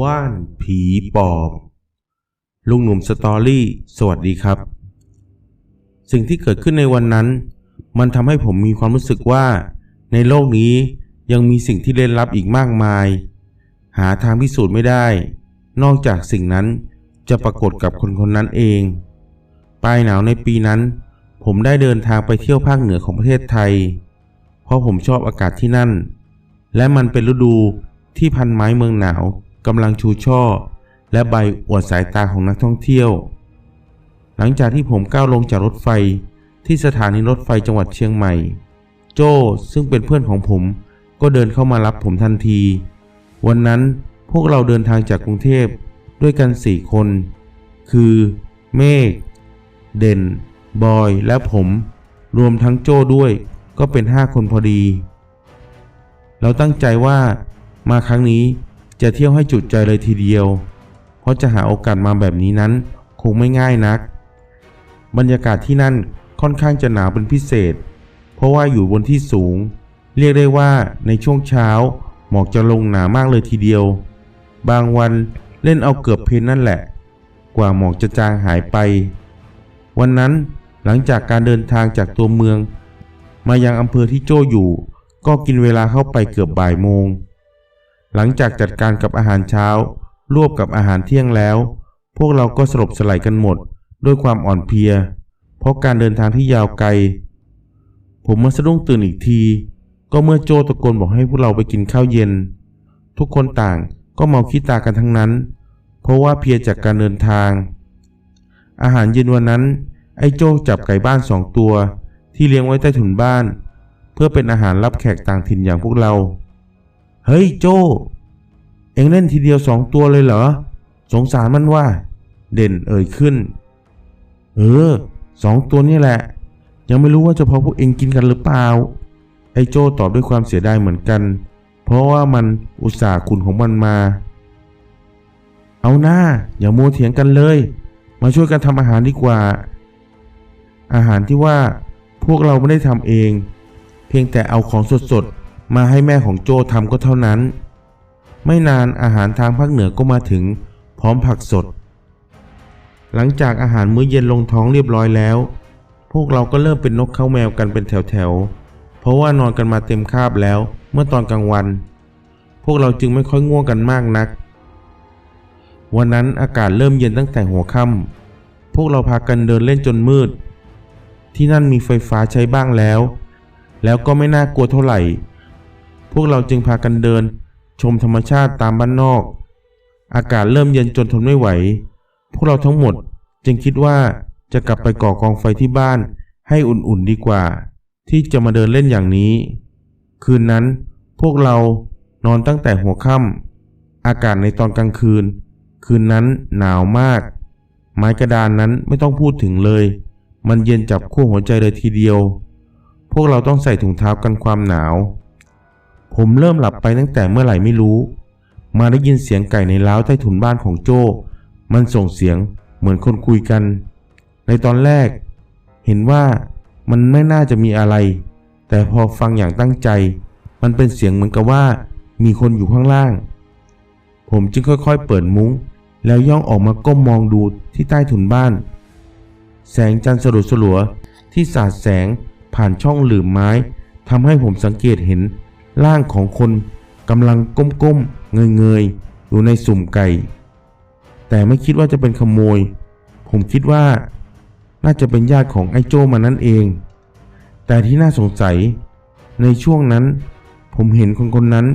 ว่านผีปอบลุงหนุ่มสตอรี่สวัสดีครับ สิ่งที่เกิดขึ้นในวันนั้น มันทำให้ผมมีความรู้สึกว่า ในโลกนี้ยังมีสิ่งที่เล่นลับอีกมากมาย หาทางพิสูจน์ไม่ได้ นอกจากสิ่งนั้นจะปรากฏกับคนคนนั้นเอง ปลายหนาวในปีนั้น ผมได้เดินทางไปเที่ยวภาคเหนือของประเทศไทย เพราะผมชอบอากาศที่นั่น และมันเป็นฤดูที่พันไม้เมืองหนาว กำลังชูช่อ และใบอวดสายตาของนักท่องเที่ยว หลังจากที่ผมก้าวลงจากรถไฟที่สถานีรถไฟจังหวัดเชียงใหม่ โจ้ซึ่งเป็นเพื่อนของผมก็เดินเข้ามารับผมทันที วันนั้นพวกเราเดินทางจากกรุงเทพด้วยกันสี่คน คือ เมฆเด่น บอย และผม รวมทั้งโจ้ด้วยก็เป็นห้าคนพอดี เราตั้งใจว่ามาครั้งนี้ จะเที่ยวให้จุดใจเลยทีเดียว เพราะจะหาโอกาสมาแบบนี้นั้นคงไม่ง่ายนัก บรรยากาศที่นั่นค่อนข้างจะหนาวเป็นพิเศษ เพราะว่าอยู่บนที่สูง เรียกได้ว่าในช่วงเช้าหมอกจะลงหนามากเลยทีเดียว บางวันเล่นเอาเกือบเพนนั่นแหละ กว่าหมอกจะจางหายไป วันนั้นหลังจากการเดินทางจากตัวเมือง มายังอำเภอที่โจอยู่ ก็กินเวลาเข้าไปเกือบบ่ายโมง หลังจากจัดการกับอาหารเช้า รวบกับอาหารเที่ยงแล้ว พวกเราก็สลบสลายกันหมด ด้วยความอ่อนเพลีย เพราะการเดินทางที่ยาวไกล ผมมาสะดุ้งตื่นอีกที ก็เมื่อโจตะโกนบอกให้พวกเราไปกินข้าวเย็น ทุกคนต่างก็เมาขี้ตากันทั้งนั้น เพราะว่าเพลียจากการเดินทาง อาหารเย็นวันนั้น ไอ้โจจับไก่บ้านสองตัว ที่เลี้ยงไว้ใต้ถุนบ้าน เพื่อเป็นอาหารรับแขกต่างถิ่นอย่างพวกเรา เฮ้ยโจ เอ็งเล่นทีเดียวสองตัวเลยเหรอ สงสารมันว่า เด่นเอ่ยขึ้น เออสองตัวนี่แหละ ยังไม่รู้ว่าจะพอพวกเองกินกันหรือเปล่า ไอ้โจตอบด้วยความเสียดายเหมือนกัน เพราะว่ามันอุตส่าห์ขุนของมันมา เอาหน้า อย่าโมเถียงกันเลย มาช่วยกันทำอาหารดีกว่า อาหารที่ว่าพวกเราไม่ได้ทำเอง เพียงแต่เอาของสดๆ มาให้แม่ของโจทำก็เท่านั้น ไม่นานอาหารทางภาคเหนือก็มาถึงพร้อมผักสด หลังจากอาหารมื้อเย็นลงท้องเรียบร้อยแล้ว พวกเราก็เริ่มเป็นนกเข้าแมวกันเป็นแถวๆ เพราะว่านอนกันมาเต็มคาบแล้วเมื่อตอนกลางวัน พวกเราจึงไม่ค่อยง่วงกันมากนัก วันนั้นอากาศเริ่มเย็นตั้งแต่หัวค่ำพวกเราพากันเดินเล่นจนมืด ที่นั่นมีไฟฟ้าใช้บ้างแล้ว แล้วก็ไม่น่ากลัวเท่าไหร่ พวกเราจึงพากันเดิน ชมธรรมชาติตามบ้านนอก อากาศเริ่มเย็นจนทนไม่ไหว พวกเราทั้งหมดจึงคิดว่าจะกลับไปก่อกองไฟที่บ้านให้อุ่นๆดีกว่า ที่จะมาเดินเล่นอย่างนี้ คืนนั้นพวกเรานอนตั้งแต่หัวค่ำอากาศในตอนกลางคืน คืนนั้นหนาวมาก ไม้กระดานนั้นไม่ต้องพูดถึงเลย มันเย็นจับขั้วหัวใจเลยทีเดียว พวกเราต้องใส่ถุงเท้ากันความหนาว ผมเริ่มหลับไปตั้งแต่เมื่อไหร่ไม่รู้ มาได้ยินเสียงไก่ในเล้าใต้ถุนบ้านของโจ มันส่งเสียงเหมือนคนคุยกัน ในตอนแรก เห็นว่ามันไม่น่าจะมีอะไร แต่พอฟังอย่างตั้งใจ มันเป็นเสียงเหมือนกับว่า มีคนอยู่ข้างล่าง ผมจึงค่อยๆ เปิดมุ้ง แล้วย่องออกมาก้มมองดูที่ใต้ถุนบ้าน แสงจันทร์สลัวสลัวๆที่สาดแสงผ่านช่องหลืมไม้ทำให้ผมสังเกตเห็น ร่างของคนกำลังก้มๆเงยๆอยู่ในสุ่มไก่ แต่ไม่คิดว่าจะเป็นขโมย ผมคิดว่า น่าจะเป็นญาติของไอ้โจมานั่นเอง แต่ที่น่าสงสัยในช่วงนั้น ผมเห็นคนคนนั้น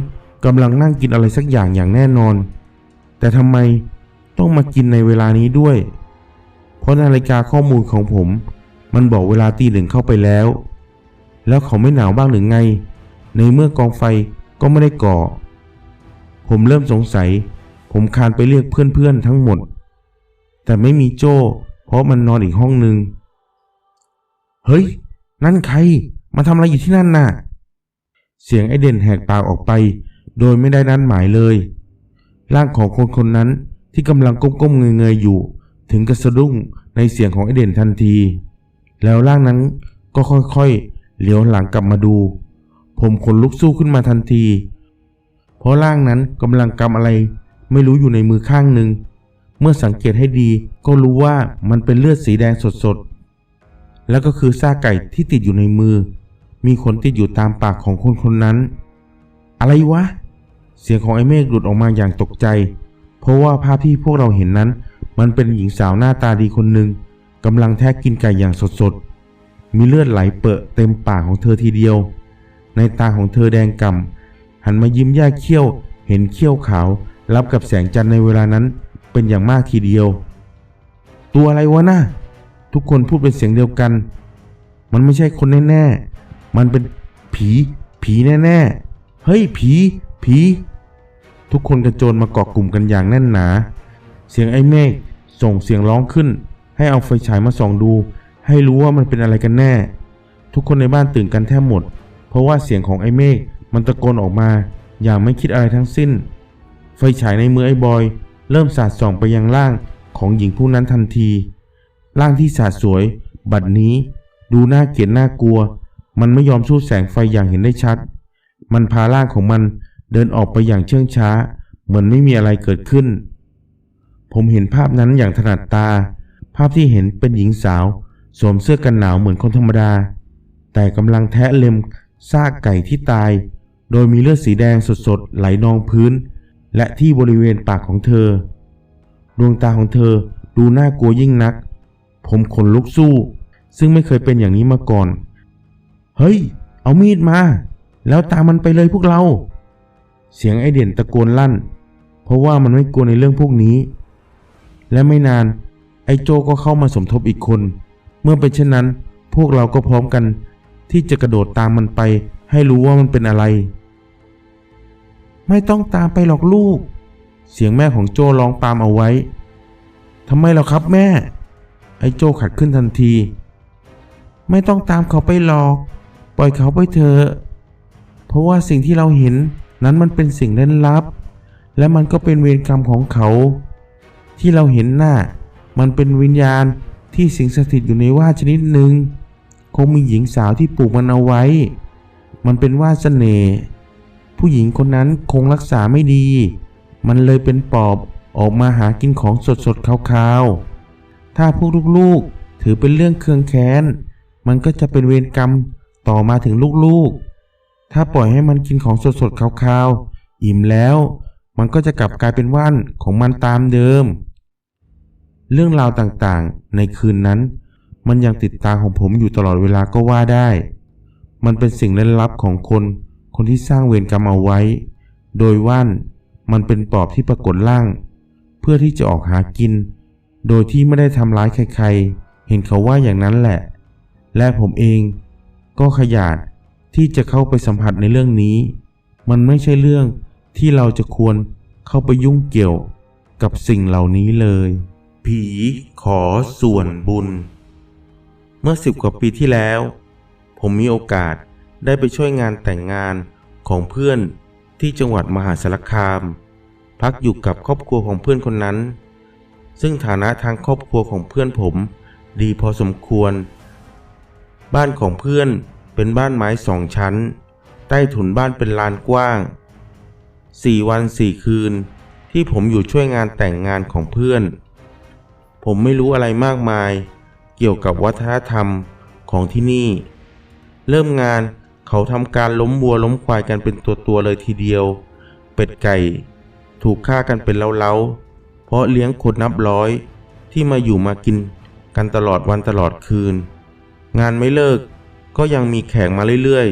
กำลังนั่งกินอะไรสักอย่างอย่างแน่นอน แต่ทำไมต้องมากินในเวลานี้ด้วย เพราะนาฬิกาข้อมูลของผม มันบอกเวลาตีหนึ่งเข้าไปแล้ว แล้วเขาไม่หนาวบ้างหรือไง ในเมื่อกองไฟก็ไม่ได้ก่อ ผมเริ่มสงสัย ผมคานไปเรียกเพื่อนๆทั้งหมด แต่ไม่มีโจ้ เพราะมันนอนอีกห้องหนึ่งเฮ้ย นั่นใคร มาทำอะไรอยู่ที่นั่นน่ะ เสียงไอเด่นแหกปากออกไป โดยไม่ได้นัดหมายเลย ร่างของคนคนนั้นที่กำลังก้มๆเงยๆอยู่ ถึงกระสะดุ้งในเสียงของไอเด่นทันที แล้วร่างนั้นก็ค่อยๆเหลียวหลังกลับมาดู ผมขนลุกสู้ขึ้นมาทันที เพราะร่างนั้นกำลังกำอะไรไม่รู้อยู่ในมือข้างหนึ่ง เมื่อสังเกตให้ดีก็รู้ว่ามันเป็นเลือดสีแดงสดๆ แล้วก็คือซากไก่ที่ติดอยู่ในมือ มีขนติดอยู่ตามปากของคนคนนั้น อะไรวะ เสียงของไอ้เมฆหลุดออกมาอย่างตกใจ เพราะว่าภาพที่พวกเราเห็นนั้น มันเป็นหญิงสาวหน้าตาดีคนหนึ่งกำลังแทะกินไก่อย่างสดๆ มีเลือดไหลเปอะเต็มปากของเธอทีเดียว ในตาของเธอแดงกำ่ำหันมายิ้มแย่เขี้ยว เห็นเขี้ยวขาว รับกับแสงจันทร์ในเวลานั้นเป็นอย่างมากทีเดียว ตัวอะไรวะน่ะทุกคนพูดเป็นเสียงเดียวกัน มันไม่ใช่คนแน่ๆ มันเป็นผี ผีแน่ๆ เฮ้ยผี ผี ทุกคนกระโจนมาเกาะกลุ่มกันอย่างแน่นหนา เสียงไอ้เมฆส่งเสียงร้องขึ้น ให้เอาไฟฉายมาส่องดู ให้รู้ว่ามันเป็นอะไรกันแน่ ทุกคนในบ้านตื่นกันแทบหมด เพราะว่าเสียงของไอ้เมฆมันตะโกนออกมาอย่างไม่คิดอะไรทั้งสิ้น ไฟฉายในมือไอ้บอย เริ่มสาดส่องไปยังร่างของหญิงผู้นั้นทันที ร่างที่สาดสวย บัดนี้ดูน่าเกลียดน่ากลัว มันไม่ยอมสู้แสงไฟอย่างเห็นได้ชัด มันพาร่างของมันเดินออกไปอย่างเชื่องช้า เหมือนไม่มีอะไรเกิดขึ้น ผมเห็นภาพนั้นอย่างถนัดตา ภาพที่เห็นเป็นหญิงสาว สวมเสื้อกันหนาวเหมือนคนธรรมดา แต่กำลังแทะเล็ม ซากไก่ที่ตาย โดยมีเลือดสีแดงสดๆ ไหลนองพื้น และที่บริเวณปากของเธอ ดวงตาของเธอดูน่ากลัวยิ่งนัก ผมขนลุกสู้ ซึ่งไม่เคยเป็นอย่างนี้มาก่อน เฮ้ย เอามีดมา แล้วตามมันไปเลยพวกเรา เสียงไอเด่นตะโกนลั่น เพราะว่ามันไม่กลัวในเรื่องพวกนี้ และไม่นานไอโจก็เข้ามาสมทบอีกคน เมื่อเป็นเช่นนั้น พวกเราก็พร้อมกัน ที่จะกระโดดตามมันไป ให้รู้ว่ามันเป็นอะไร ไม่ต้องตามไปหรอกลูก เสียงแม่ของโจร้องตามเอาไว้ทำไมล่ะครับแม่ ไอโจขัดขึ้นทันที ไม่ต้องตามเขาไปหรอก ปล่อยเขาไปเถอะ เพราะว่าสิ่งที่เราเห็นนั้นมันเป็นสิ่งเล่นลับ และมันก็เป็นเวรกรรมของเขา ที่เราเห็นหน่ะมันเป็นวิญญาณที่สิงสถิตอยู่ในว่าชนิดหนึ่ง คงมีหญิงสาวที่ปลูกมันเอาไว้ มันเป็นวานเน่ห์ผู้หญิงคนนั้นคงรักษาไม่ดี มันเลยเป็นปอบออกมาหากินของสดๆขาวๆ ถ้าพวกลูกๆ ถือเป็นเรื่องเคืองแค้น มันก็จะเป็นเวรกรรมต่อมาถึงลูกๆ ถ้าปล่อยให้มันกินของสดๆขาวๆ อิ่มแล้ว มันก็จะกลับกลายเป็นว่านของมันตามเดิม เรื่องราวต่างๆ ในคืนนั้น มันยังติดตาของผมอยู่ตลอดเวลาก็ว่าได้ มันเป็นสิ่งล่นลับของคน คนที่สร้างเวรกรรมเอาไว้ โดยว่านมันเป็นปอบที่ปรากฏร่าง เพื่อที่จะออกหากิน โดยที่ไม่ได้ทำร้ายใครๆ เห็นเขาว่าอย่างนั้นแหละ และผมเองก็ขยาดที่จะเข้าไปสัมผัสในเรื่องนี้ มันไม่ใช่เรื่องที่เราจะควรเข้าไปยุ่งเกี่ยวกับสิ่งเหล่านี้เลย ผีขอส่วนบุญ เมื่อสิบกว่าปีที่แล้ว ผมมีโอกาสได้ไปช่วยงานแต่งงานของเพื่อนที่จังหวัดมหาสารคาม พักอยู่กับครอบครัวของเพื่อนคนนั้น ซึ่งฐานะทางครอบครัวของเพื่อนผมดีพอสมควร บ้านของเพื่อนเป็นบ้านไม้สองชั้น ใต้ถุนบ้านเป็นลานกว้างสี่วันสี่คืน ที่ผมอยู่ช่วยงานแต่งงานของเพื่อน ผมไม่รู้อะไรมากมาย เกี่ยวกับวัฒนธรรมของที่นี่ เริ่มงานเขาทำการล้มวัวล้มควายกันเป็นตัวตัวเลยทีเดียว เป็ดไก่ ถูกฆ่ากันเป็นเล้าๆ เพราะเลี้ยงคนนับร้อยที่มาอยู่มากินกันตลอดวันตลอดคืน งานไม่เลิกก็ยังมีแขกมาเรื่อย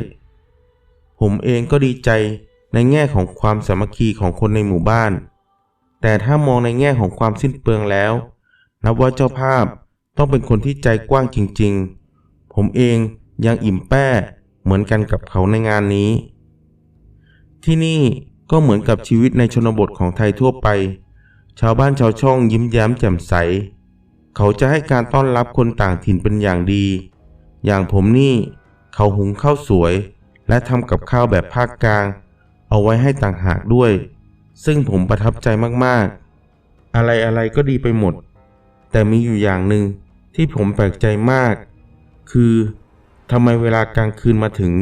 ๆ ผมเองก็ดีใจในแง่ของความสามัคคีของคนในหมู่บ้าน แต่ถ้ามองในแง่ของความสิ้นเปลืองแล้ว นับว่าเจ้าภาพ ต้องเป็นคนที่ใจกว้างจริงๆ ผมเองยังอิ่มแป้เหมือนกันกับเขาในงานนี้ ที่นี่ก็เหมือนกับชีวิตในชนบทของไทยทั่วไป ชาวบ้านชาวช่องยิ้มแย้มแจ่มใส เขาจะให้การต้อนรับคนต่างถิ่นเป็นอย่างดี อย่างผมนี่เขาหุงข้าวสวย และทำกับข้าวแบบภาคกลาง เอาไว้ให้ต่างหากด้วย ซึ่งผมประทับใจมากๆ อะไรอะไรก็ดีไปหมด แต่มีอยู่อย่างหนึ่ง ที่ผมแปลกใจมาก คือทำไมเวลากลางคืนมาถึง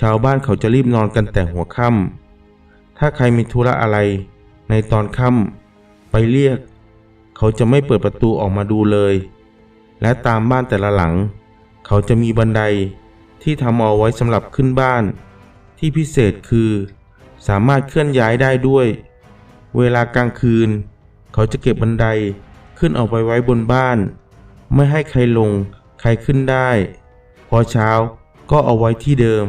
ชาวบ้านเขาจะรีบนอนกันแต่หัวค่ำถ้าใครมีธุระอะไร ในตอนค่ำไปเรียก เขาจะไม่เปิดประตูออกมาดูเลย และตามบ้านแต่ละหลัง เขาจะมีบันไดที่ทำเอาไว้สำหรับขึ้นบ้าน ที่พิเศษคือ สามารถเคลื่อนย้ายได้ด้วย เวลากลางคืน เขาจะเก็บบันไดขึ้นเอาไปไว้บนบ้าน ไม่ให้ใครลง ใครขึ้นได้ พอเช้าก็เอาไว้ที่เดิม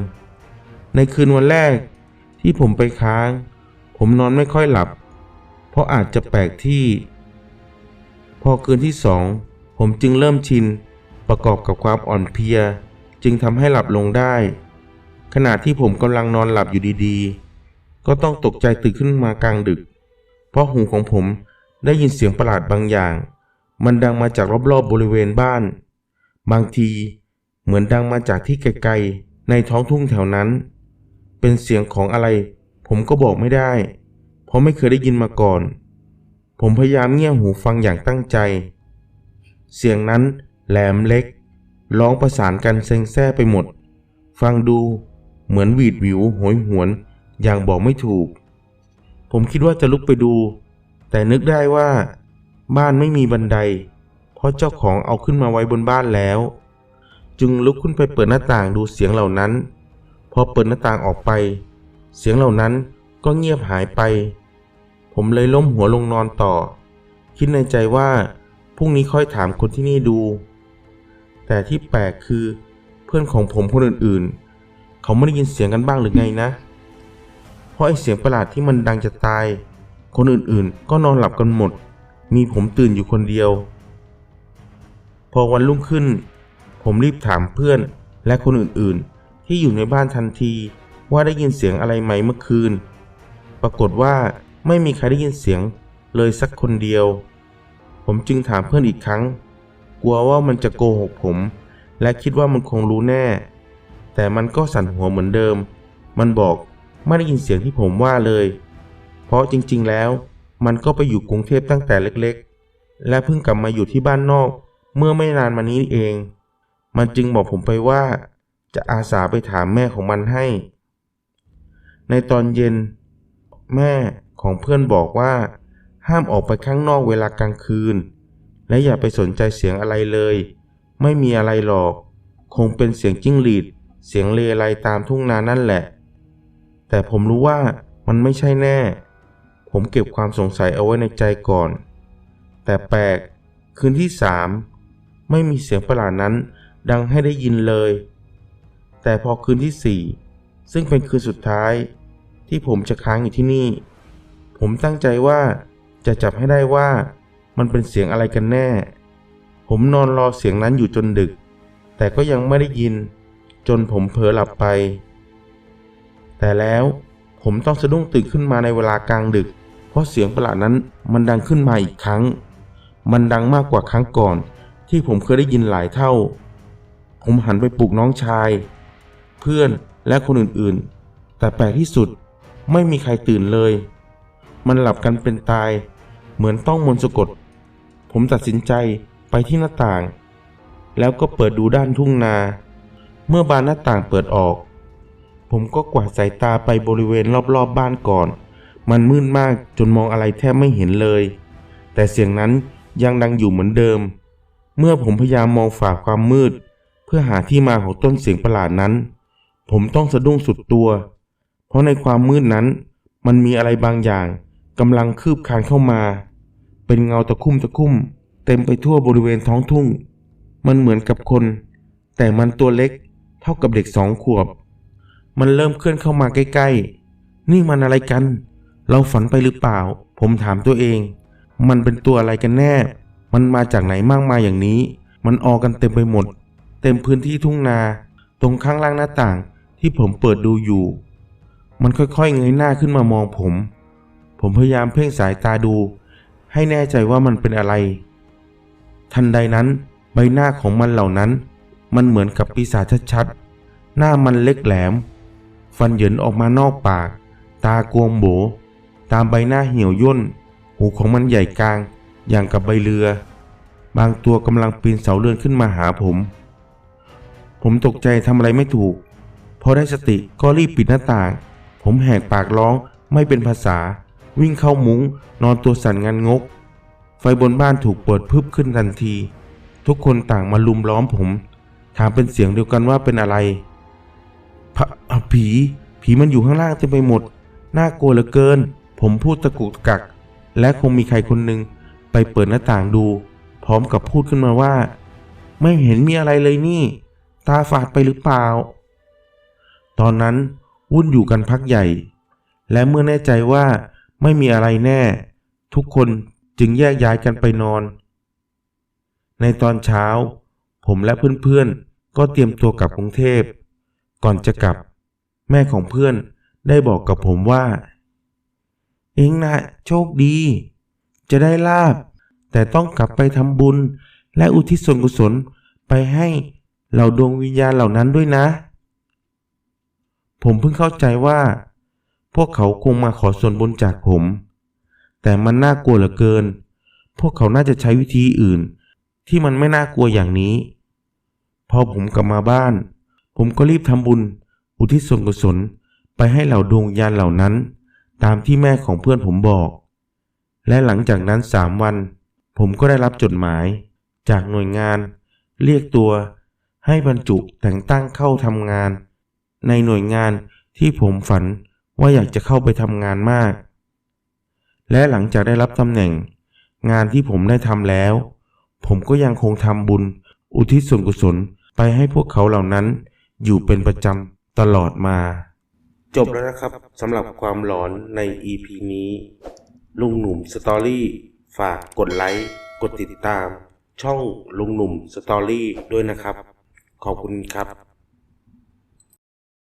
ในคืนวันแรกที่ผมไปค้าง ผมนอนไม่ค่อยหลับ เพราะอาจจะแปลกที่ พอคืนที่สองผมจึงเริ่มชินประกอบกับความอ่อนเพลีย จึงทำให้หลับลงได้ ขณะที่ผมกำลังนอนหลับอยู่ดีๆ ก็ต้องตกใจตื่นขึ้นมากลางดึก เพราะหูของผมได้ยินเสียงประหลาดบางอย่าง มันดังมาจากรอบๆบบริเวณบ้าน บางทีเหมือนดังมาจากที่ไกลๆในท้องทุ่งแถวนั้น เป็นเสียงของอะไร ผมก็บอกไม่ได้ เพราะไม่เคยได้ยินมาก่อน ผมพยายามเงี่ยหูฟังอย่างตั้งใจ เสียงนั้นแหลมเล็ก ร้องประสานกันเซ็งแซ่ไปหมด ฟังดูเหมือนหวีดหวิวโหยหวน อย่างบอกไม่ถูก ผมคิดว่าจะลุกไปดู แต่นึกได้ว่า บ้านไม่มีบันได เพราะเจ้าของเอาขึ้นมาไว้บนบ้านแล้ว จึงลุกขึ้นไปเปิดหน้าต่างดูเสียงเหล่านั้น พอเปิดหน้าต่างออกไป เสียงเหล่านั้นก็เงียบหายไป ผมเลยล้มหัวลงนอนต่อ คิดในใจว่าพรุ่งนี้ค่อยถามคนที่นี่ดู แต่ที่แปลกคือเพื่อนของผมคนอื่นๆ เขาไม่ได้ยินเสียงกันบ้างหรือไงนะ เพราะไอเสียงประหลาดที่มันดังจะตาย คนอื่นๆ ก็นอนหลับกันหมด มีผมตื่นอยู่คนเดียว พอวันรุ่งขึ้น ผมรีบถามเพื่อนและคนอื่นๆ ที่อยู่ในบ้านทันทีว่าได้ยินเสียงอะไรไหมเมื่อคืน ปรากฏว่าไม่มีใครได้ยินเสียงเลยสักคนเดียว ผมจึงถามเพื่อนอีกครั้ง กลัวว่ามันจะโกหกผม และคิดว่ามันคงรู้แน่ แต่มันก็สั่นหัวเหมือนเดิม มันบอกไม่ได้ยินเสียงที่ผมว่าเลย เพราะจริง ๆ แล้ว มันก็ไปอยู่กรุงเทพตั้งแต่เล็กๆ และเพิ่งกลับมาอยู่ที่บ้านนอก เมื่อไม่นานมานี้เอง มันจึงบอกผมไปว่า จะอาสาไปถามแม่ของมันให้ ในตอนเย็น แม่ของเพื่อนบอกว่า ห้ามออกไปข้างนอกเวลากลางคืน และอย่าไปสนใจเสียงอะไรเลย ไม่มีอะไรหรอก คงเป็นเสียงจิ้งหรีด เสียงเลไรตามทุ่งนานั่นแหละ แต่ผมรู้ว่ามันไม่ใช่แน่ ผมเก็บความสงสัยเอาไว้ในใจก่อน แต่แปลก คืนที่สามไม่มีเสียงประหลาดนั้นดังให้ได้ยินเลย แต่พอคืนที่สี่ซึ่งเป็นคืนสุดท้าย ที่ผมจะค้างอยู่ที่นี่ ผมตั้งใจว่าจะจับให้ได้ว่ามันเป็นเสียงอะไรกันแน่ ผมนอนรอเสียงนั้นอยู่จนดึก แต่ก็ยังไม่ได้ยิน จนผมเผลอหลับไป แต่แล้ว ผมต้องสะดุ้งตื่นขึ้นมาในเวลากลางดึก เพราะเสียงประหลาดนั้นมันดังขึ้นมาอีกครั้ง มันดังมากกว่าครั้งก่อน ที่ผมเคยได้ยินหลายเท่า ผมหันไปปลุกน้องชาย เพื่อนและคนอื่นๆ แต่แปลกที่สุดไม่มีใครตื่นเลย มันหลับกันเป็นตาย เหมือนต้องมนต์สะกด ผมตัดสินใจไปที่หน้าต่าง แล้วก็เปิดดูด้านทุ่งนา เมื่อบานหน้าต่างเปิดออก ผมก็กวาดสายตาไปบริเวณรอบๆบบ้านก่อน มันมืดมากจนมองอะไรแทบไม่เห็นเลย แต่เสียงนั้นยังดังอยู่เหมือนเดิม เมื่อผมพยายามมองฝ่าความมืด เพื่อหาที่มาของต้นเสียงประหลาดนั้น ผมต้องสะดุ้งสุดตัว เพราะในความมืดนั้น มันมีอะไรบางอย่างกำลังคืบคลานเข้ามา เป็นเงาตะคุ่มตะคุ่ม เต็มไปทั่วบริเวณท้องทุ่ง มันเหมือนกับคน แต่มันตัวเล็กเท่ากับเด็กสองขวบ มันเริ่มเคลื่อนเข้ามาใกล้ๆ นี่มันอะไรกัน เราฝันไปหรือเปล่า ผมถามตัวเอง มันเป็นตัวอะไรกันแน่ มันมาจากไหนมากมายอย่างนี้ มันออกกันเต็มไปหมด เต็มพื้นที่ทุ่งนา ตรงข้างล่างหน้าต่างที่ผมเปิดดูอยู่ มันค่อยๆเงยหน้าขึ้นมามองผม ผมพยายามเพ่งสายตาดู ให้แน่ใจว่ามันเป็นอะไร ทันใดนั้นใบหน้าของมันเหล่านั้น มันเหมือนกับปีศาจชัดๆ หน้ามันเล็กแหลม ฟันเหยินออกมานอกปาก ตากวงโบ ตามใบหน้าเหี่ยวย่น หูของมันใหญ่กลาง อย่างกับใบเรือ บางตัวกำลังปีนเสาเรือนขึ้นมาหาผม ผมตกใจทำอะไรไม่ถูก พอได้สติก็รีบปิดหน้าต่าง ผมแหกปากร้องไม่เป็นภาษา วิ่งเข้ามุง้ง นอนตัวสั่นงันงก ไฟบนบ้านถูกเปิดพึบขึ้นทันที ทุกคนต่างมาลุมล้อมผม ถามเป็นเสียงเดียวกันว่าเป็นอะไร ผอะผี ผีมันอยู่ข้างล่างเต็มไปหมด น่ากลัวเหลือเกิน ผมพูดตะกุกตะกัก และคงมีใครคนหนึ่งไปเปิดหน้าต่างดู พร้อมกับพูดขึ้นมาว่า ไม่เห็นมีอะไรเลยนี่ ตาฝาดไปหรือเปล่า ตอนนั้นวุ่นอยู่กันพักใหญ่ และเมื่อแน่ใจว่าไม่มีอะไรแน่ ทุกคนจึงแยกย้ายกันไปนอน ในตอนเช้า ผมและเพื่อนๆ ก็เตรียมตัวกลับกรุงเทพ ก่อนจะกลับ แม่ของเพื่อนได้บอกกับผมว่า เองนะโชคดี จะได้ลาบ แต่ต้องกลับไปทำบุญ และอุทิศส่วนกุศลไปให้เหล่าดวงวิญญาณเหล่านั้นด้วยนะ ผมเพิ่งเข้าใจว่า พวกเขาคงมาขอส่วนบุญจากผม แต่มันน่ากลัวเหลือเกิน พวกเขาน่าจะใช้วิธีอื่น ที่มันไม่น่ากลัวอย่างนี้ พอผมกลับมาบ้าน ผมก็รีบทำบุญ อุทิศส่วนกุศลไปให้เหล่าดวงวิญญาณเหล่านั้น ตามที่แม่ของเพื่อนผมบอก และหลังจากนั้นสามวัน ผมก็ได้รับจดหมาย จากหน่วยงาน เรียกตัว ให้บรรจุแต่งตั้งเข้าทำงาน ในหน่วยงานที่ผมฝันว่าอยากจะเข้าไปทำงานมาก และหลังจากได้รับตำแหน่ง งานที่ผมได้ทำแล้ว ผมก็ยังคงทำบุญ อุทิศส่วนกุศลไปให้พวกเขาเหล่านั้น อยู่เป็นประจำตลอดมา จบแล้วนะครับสำหรับความหลอนใน EP นี้ ลุงหนุ่มสตอรี่ฝากกดไลค์กดติดตาม ช่องลุงหนุ่มสตอรี่ด้วยนะครับ ขอบคุณครับ